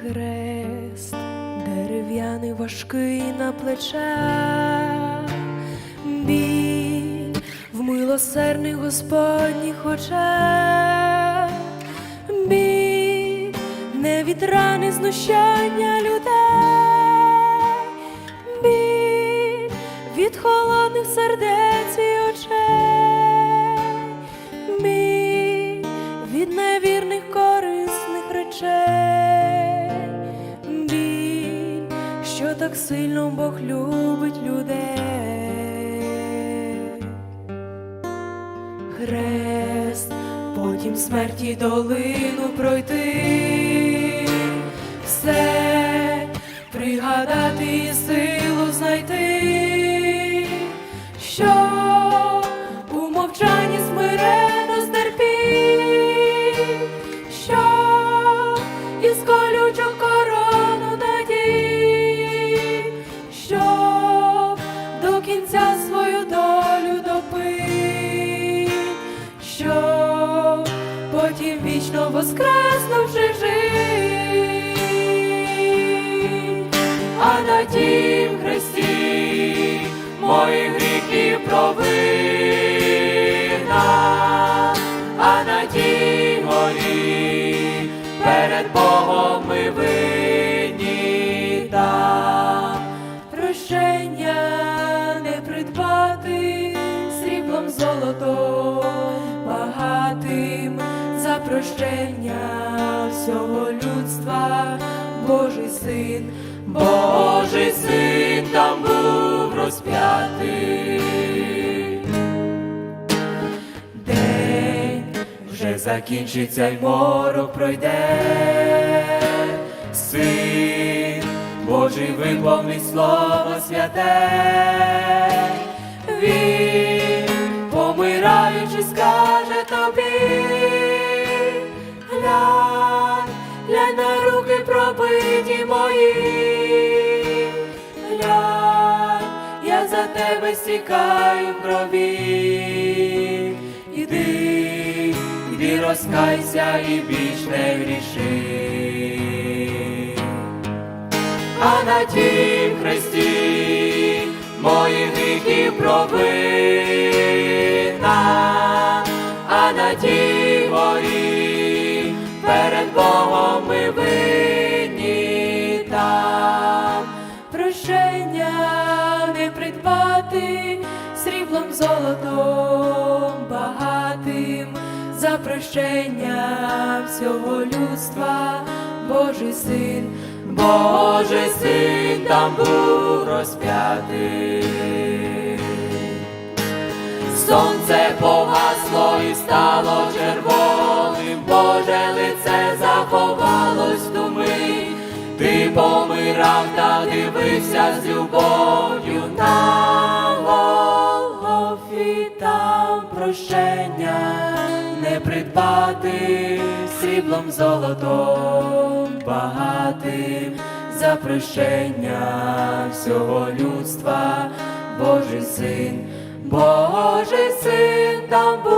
Хрест дерев'яний важкий на плечах, біль в милосердних Господніх очах, біль не від рани знущання людей, біль від холодних сердець і очей, біль від невірних корисних речей, так сильно Бог любить людей. Хрест, потім смерті долину пройти, все пригадати потім вічно воскреснувши жив, а на тім хресті мої гріхи провина, а на тій горі перед Богом ми винні там прощення не придбати сріблом золотом багатим за прощення всього людства, Божий син, Божий син там був розп'ятий. День вже закінчиться й морок пройде, син Божий виповнить слово святе, він, помираючи, скаже тобі, глянь, глянь на руки пробиті мої, глянь, я за тебе стікаю крові, іди, іди розкайся і більш не гріши. А на тім хресті мої гріхи провина, прощення не придбати. Сріблом золотом багатим. За прощення всього людства, Божий син, Божий син там був розп'ятий. Сонце погасло і стало помирав та дивився з любов'ю на Голгофі, там прощення не придбати сріблом золотом багатим за прощення всього людства, Божий син, Божий син там.